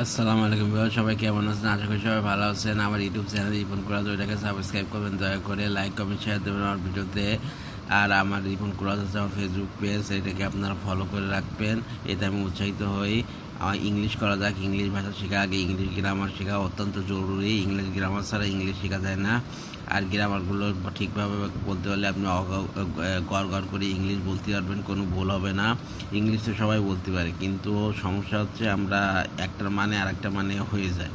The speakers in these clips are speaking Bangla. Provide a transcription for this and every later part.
আসসালামু আলাইকুম ভাই সবাই কেমন আছেন? আশা করি সবাই ভালো আছেন। আমার ইউটিউব চ্যানেল রিপন করা ওইটাকে সাবস্ক্রাইব করবেন, দয়া করে লাইক কমেন্ট শেয়ার দেবেন আমার ভিডিওতে। আর আমার রিপন কুরাজ আছে আমার ফেসবুক পেজ এটাকে আপনারা ফলো করে রাখবেন। এতে আমি উৎসাহিত হই। আমার ইংলিশ করা যাক। ইংলিশ ভাষা শেখা আগে ইংলিশ গ্রামার শেখা অত্যন্ত জরুরি। ইংলিশ গ্রামার ছাড়া ইংলিশ শেখা যায় না। আর গ্রামারগুলো ঠিকভাবে বলতে পারলে আপনি গড় গড় করে ইংলিশ বলতে পারবেন, কোনো ভুল হবে না। ইংলিশ তো সবাই বলতে পারে, কিন্তু সমস্যা হচ্ছে আমরা একটার মানে আর একটা মানে হয়ে যায়।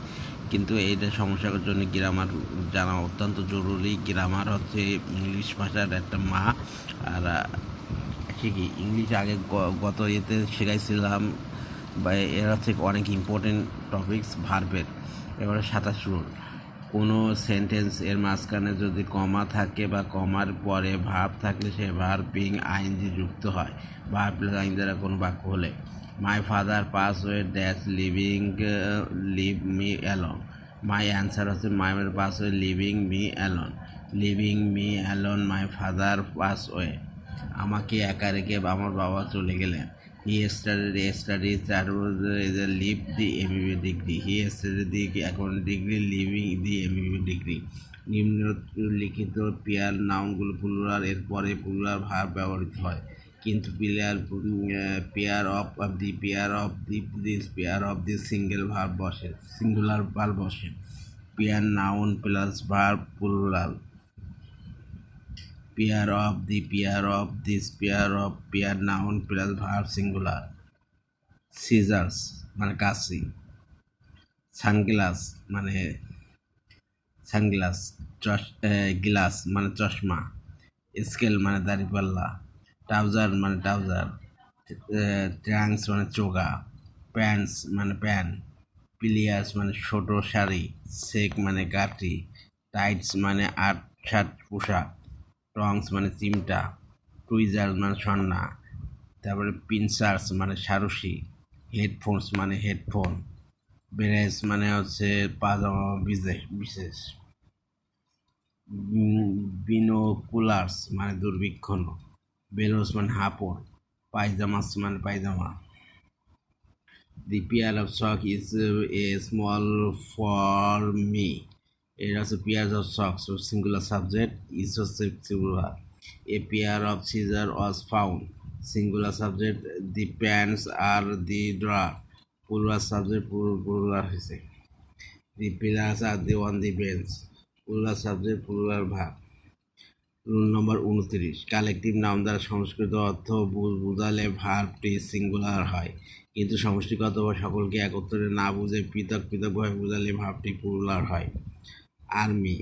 কিন্তু এইটা সমস্যার জন্য গ্রামার জানা অত্যন্ত জরুরি। গ্রামার হচ্ছে ইংলিশ ভাষার একটা মা। আর ঠিকই ইংলিশ আগে গত ইয়েতে শেখাইছিলাম। বা এর হচ্ছে অনেক ইম্পর্টেন্ট টপিকস ভার্বের এবারে সাতাশ রুল। কোনো সেন্টেন্স এর মাঝখানে যদি কমা থাকে বা কমার পরে ভার্ব থাকলে সে ভার্ব বিং আইনজি যুক্ত হয়। ভার্ব আইন দ্বারা কোনো বাক্য হলে। My father pass way dash living live me alone my answer হচ্ছে my pass way living me alone living me alone my father pass way আমাকে একা রেখে আমার বাবা চলে গেলেন। He study study live the MBB degree he study the এখন degree living the MBB degree নিম্নলিখিত পেয়ার নাউনগুলো পুনরার এর পরে পুনরার ভার ব্যবহৃত হয়। কিন্তু player pair of of the, pair of the this pair of the single verb বসে, সিঙ্গুলার ভার বসে। Pair noun plus verb plural. Pair of the, pair of this, pair of, pair noun plus verb singular. Scissors মানে কাশি। সানগ্লাস মানে সানগ্লাস গ্লাস মানে চশমা। স্কেল মানে দাড়িপাল্লা ট্রাউজার মানে ট্রাউজার, ট্রাঙ্কস মানে চোগা, প্যান্টস মানে প্যান্ট, পিলিয়ার্স মানে ছোট শাড়ি, সেক মানে গাটি টাইটস মানে আট শার্ট পোশাক টংস মানে চিমটা টুইজার্স মানে সন্না তারপরে পিনসার্স মানে সারসি, হেডফোনস মানে হেডফোন, বেরেস মানে হচ্ছে পাজামা বিশেষ বিশেষ বিনোকুলার্স মানে দুর্বীক্ষণ বেলোস মানে হাপড় পায়জামাস মানে পায়জামা। The pair of sock is a small for me. এটা হচ্ছে pair of socks singular subject is হচ্ছে singular a pair of scissor was found, singular subject, the pants are the draw. Plural subject plural হয়েছে the pillars are the on the bench. Plural subject, plural ভাগ। রুল নম্বর উনত্রিশ। কালেকটিভ নাম দ্বারা সংস্কৃত অর্থ বুঝালে ভার্বটি সিঙ্গুলার হয়। কিন্তু সমষ্টিগত বা সকলকে একত্রে না বুঝে পৃথক পৃথকভাবে বুঝালে ভার্বটি প্লুরাল হয়। Army,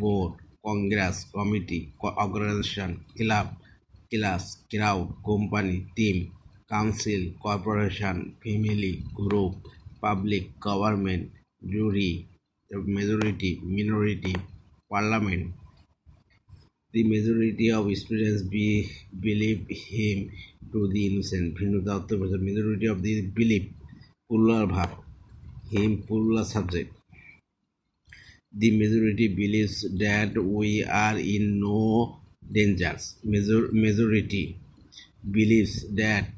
board, congress, committee organisation, club, class, crowd, company, team, council, corporation, family, group, public, government, jury, majority, minority, parliament The majority of students be, believe him to the innocent. ভিন্নতা অর্থ বোঝায় majority of the believe plural ভাব him plural subject. The majority believes that we are in no dangers. Major, majority believes that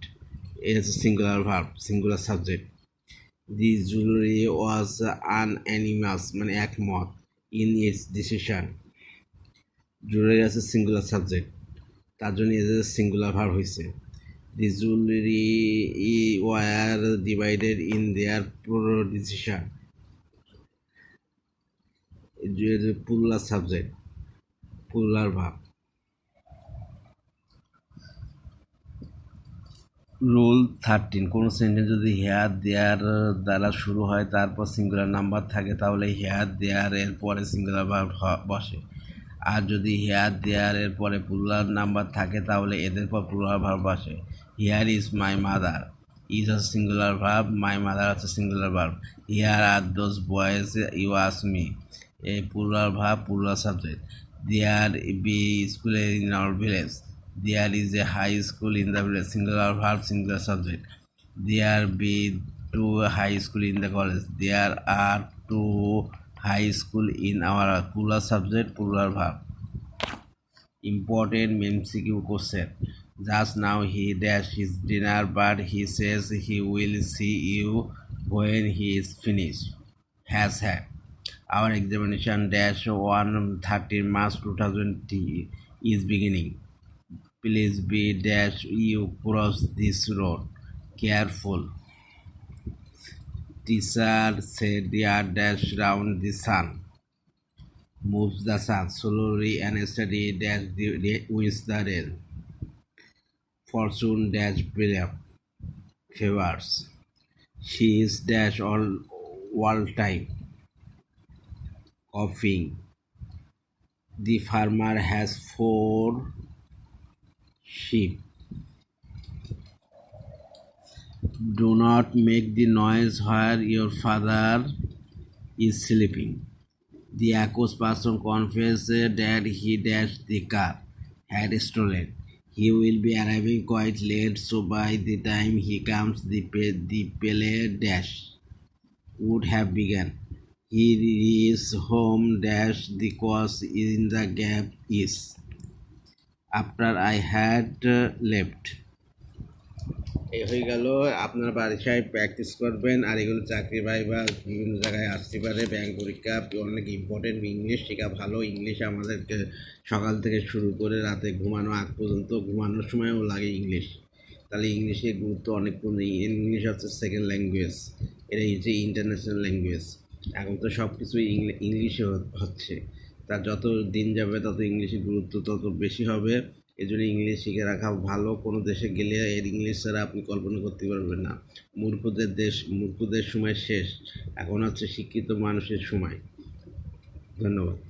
is a singular verb, singular subject. The jury was unanimous মানে একমত in its decision. জুরি আছে সিঙ্গুলার সাবজেক্ট তার জন্য এদের সিঙ্গুলার ভার হয়েছে the E were divided in their পুরো decision plural subject plural verb rule thirteen কোনো সেন্টেন্স যদি হেয়ার দেয়ার দ্বারা শুরু হয়, তারপর সিঙ্গুলার নাম্বার থাকে, তাহলে হেয়ার দেয়ার এর পরে সিঙ্গুলার ভাব বসে। আর যদি হেয়ার দেয়ার এর পরে প্লুরাল নাম্বার থাকে, তাহলে এদের পর প্লুরাল ভার্ব বসে here is my mother. Is হচ্ছে সিঙ্গুলার ভার্ব মাই মাদার হচ্ছে singular verb here are those boys, you us me. এই plural verb plural subject. There be school in our village. There is a high school in the village. Singular verb singular subject. There be two high school in the college. There are two high school in our plural subject plural verb important MCQ question just now he dashed his dinner but he says he will see you when he is finished has had our examination dash 1 March 2020 is beginning please be dash you cross this road careful teacher said yeah dash round the sun. Moves the sun slowly and steady dash wins the rail fortune dash below favors she is dash all all time. Coughing. The farmer has four sheep do not make the noise where your father is sleeping the accused person confessed that he dashed the car had stolen. He will be arriving quite late, so by the time he comes, the the Pele dash would have begun. He is home dash the cause in the gap is after I had left. এই হয়ে গেল, আপনার বাসায় প্র্যাকটিস করবেন, আর এগুলো চাকরি পাই বা বিভিন্ন জায়গায় আসতে পারে ব্যাংক পরীক্ষা, অনেক ইম্পর্টেন্ট ইংলিশ শেখা ভালো। ইংলিশ আমাদেরকে সকাল থেকে শুরু করে রাতে ঘুমানো আগ পর্যন্ত, ঘুমানোর সময়ও লাগে ইংলিশ তাহলে ইংলিশের গুরুত্ব অনেক ইংলিশ হচ্ছে সেকেন্ড ল্যাঙ্গুয়েজ এটা হচ্ছে ইন্টারন্যাশনাল ল্যাঙ্গুয়েজ এখন তো সব কিছুই ইংলিশে হচ্ছে। তার যত দিন যাবে, তত ইংলিশের গুরুত্ব তত বেশি হবে। এই জন্য ইংলিশ শিখে রাখা ভালো। কোনো দেশে গেলে এর ইংলিশ ছাড়া আপনি কল্পনা করতে পারবেন না। মূর্খদের দেশ, মূর্খদের সময় শেষ। এখন হচ্ছে শিক্ষিত মানুষের সময়। ধন্যবাদ।